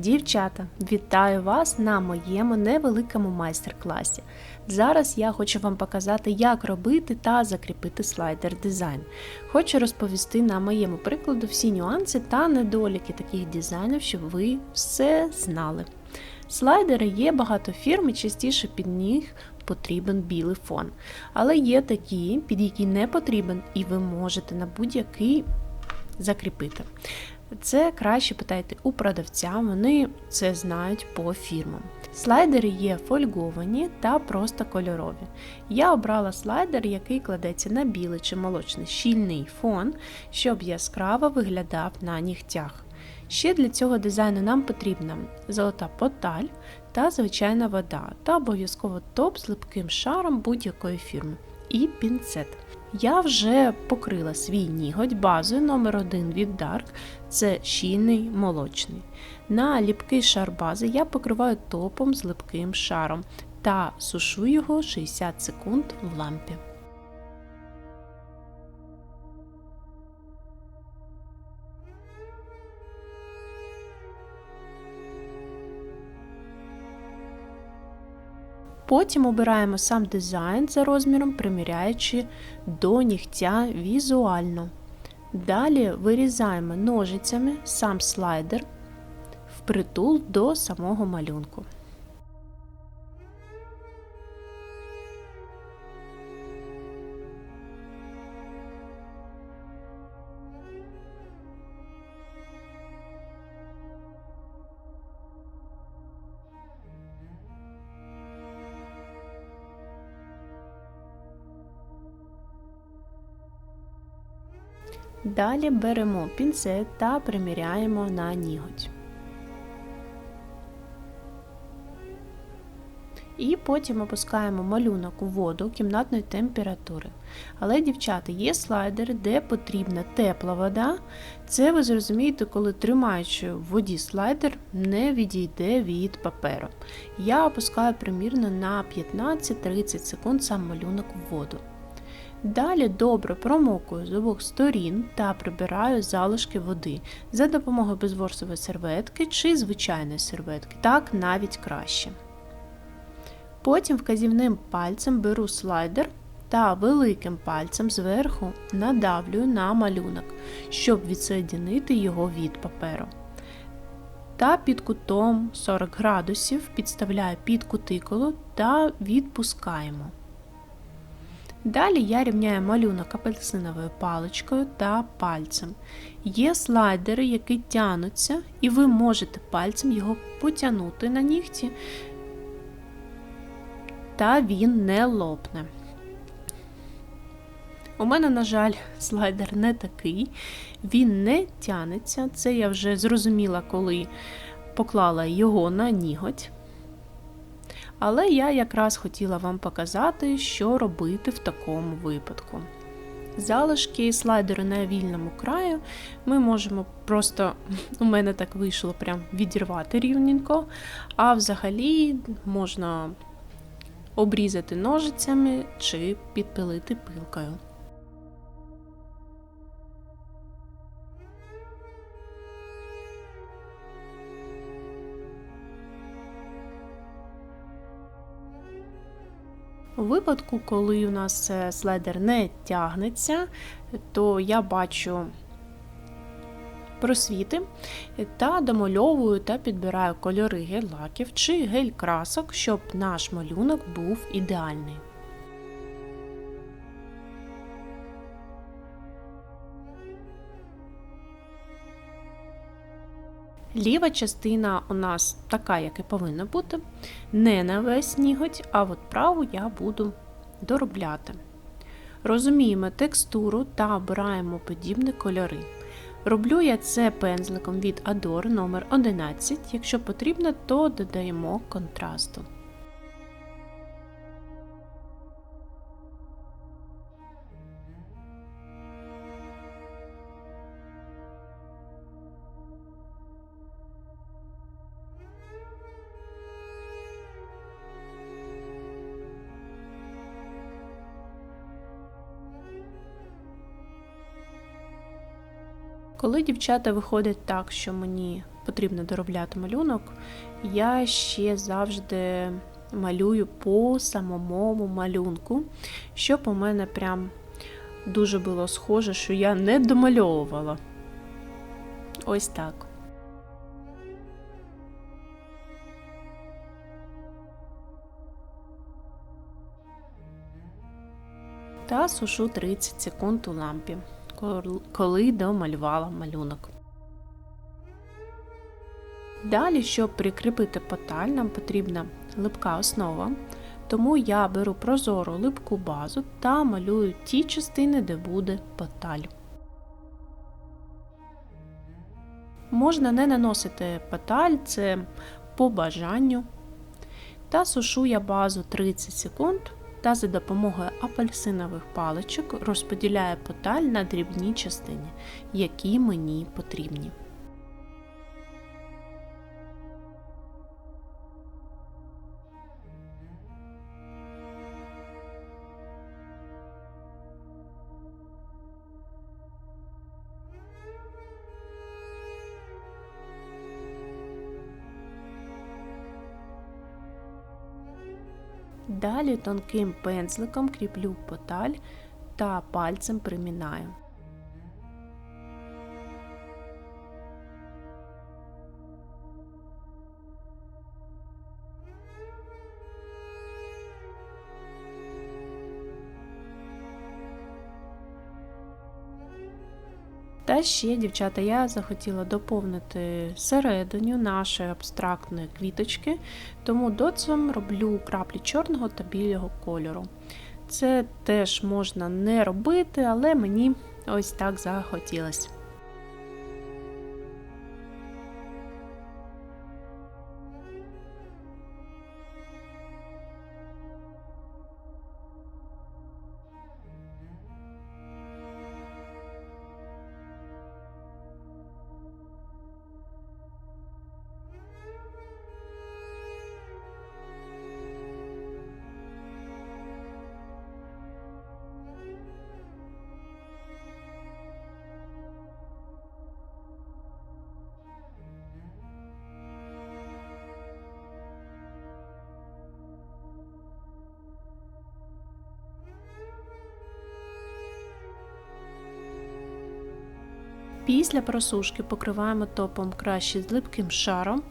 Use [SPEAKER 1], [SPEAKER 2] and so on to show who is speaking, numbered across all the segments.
[SPEAKER 1] Дівчата, вітаю вас на моєму невеликому майстер-класі. Зараз я хочу вам показати, як робити та закріпити слайдер дизайн. Хочу розповісти на моєму прикладу всі нюанси та недоліки таких дизайнів, щоб ви все знали. Слайдери є багато фірм і частіше під них потрібен білий фон. Але є такі, під які не потрібен, і ви можете на будь-який закріпити. Це краще питайте у продавця, вони це знають по фірмам. Слайдери є фольговані та просто кольорові. Я обрала слайдер, який кладеться на білий чи молочний щільний фон, щоб яскраво виглядав на нігтях. Ще для цього дизайну нам потрібна золота поталь та звичайна вода, та обов'язково топ з липким шаром будь-якої фірми і пінцет. Я вже покрила свій ніготь базою номер 1 від Dark, це щільний молочний. На ліпкий шар бази я покриваю топом з липким шаром та сушу його 60 секунд в лампі. Потім обираємо сам дизайн за розміром, приміряючи до нігтя візуально. Далі вирізаємо ножицями сам слайдер впритул до самого малюнку. Далі беремо пінцет та приміряємо на ніготь. І потім опускаємо малюнок у воду кімнатної температури. Але, дівчата, є слайдери, де потрібна тепла вода. Це ви зрозумієте, коли тримаючи в воді слайдер, не відійде від паперу. Я опускаю примірно на 15-30 секунд сам малюнок в воду. Далі добре промокую з обох сторін та прибираю залишки води за допомогою безворсової серветки чи звичайної серветки, так навіть краще. Потім вказівним пальцем беру слайдер та великим пальцем зверху надавлюю на малюнок, щоб відсоєдинити його від паперу. Та під кутом 40 градусів підставляю під кутикулу та відпускаємо. Далі я рівняю малюнок апельсиновою паличкою та пальцем. Є слайдери, які тянуться, і ви можете пальцем його потягнути на нігті, та він не лопне. У мене, на жаль, слайдер не такий, він не тянеться. Це я вже зрозуміла, коли поклала його на ніготь. Але я якраз хотіла вам показати, що робити в такому випадку. Залишки слайдеру на вільному краю ми можемо просто, у мене так вийшло, прям відірвати рівненько, а взагалі можна обрізати ножицями чи підпилити пилкою. У випадку, коли у нас слайдер не тягнеться, то я бачу просвіти та домальовую та підбираю кольори гель-лаків чи гель-красок, щоб наш малюнок був ідеальний. Ліва частина у нас така, як і повинна бути, не на весь ніготь, а от праву я буду доробляти. Розуміємо текстуру та обираємо подібні кольори. Роблю я це пензликом від Adore номер 11 якщо потрібно, то додаємо контрасту. Коли дівчата виходять так, що мені потрібно доробляти малюнок, я ще завжди малюю по самому малюнку, щоб у мене прям дуже було схоже, що я не домальовувала. Ось так. Та сушу 30 секунд у лампі, коли домалювала малюнок. Далі, щоб прикріпити поталь, нам потрібна липка основа, тому я беру прозору липку базу та малюю ті частини, де буде поталь. Можна не наносити поталь, це по бажанню. Та сушу я базу 30 секунд та за допомогою апельсинових паличок розподіляю поталь на дрібні частини, які мені потрібні. Далі тонким пензликом кріплю поталь та пальцем примінаю. Та ще, дівчата, я захотіла доповнити серединю нашої абстрактної квіточки, тому доцем роблю краплі чорного та білого кольору. Це теж можна не робити, але мені ось так захотілося. Після просушки покриваємо топом краще з липким шаром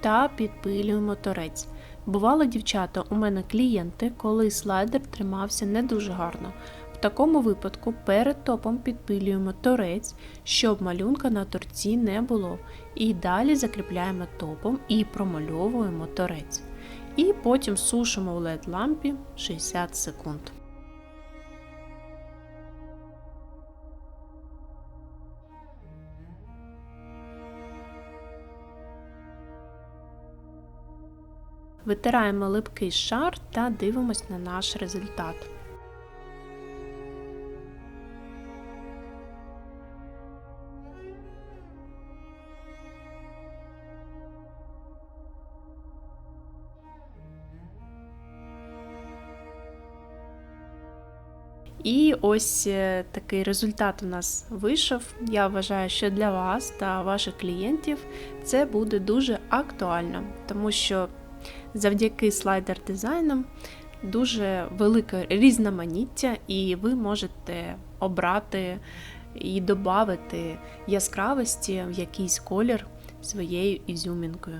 [SPEAKER 1] та підпилюємо торець. Бувало, дівчата, у мене клієнти, коли слайдер тримався не дуже гарно. В такому випадку перед топом підпилюємо торець, щоб малюнка на торці не було. І далі закріпляємо топом і промальовуємо торець. І потім сушимо в LED лампі 60 секунд. Витираємо липкий шар та дивимось на наш результат. І ось е, такий результат у нас вийшов. Я вважаю, що для вас та ваших клієнтів це буде дуже актуально, тому що завдяки слайдер дизайнам дуже велике різноманіття, і ви можете обрати і додати яскравості в якийсь колір своєю ізюмінкою.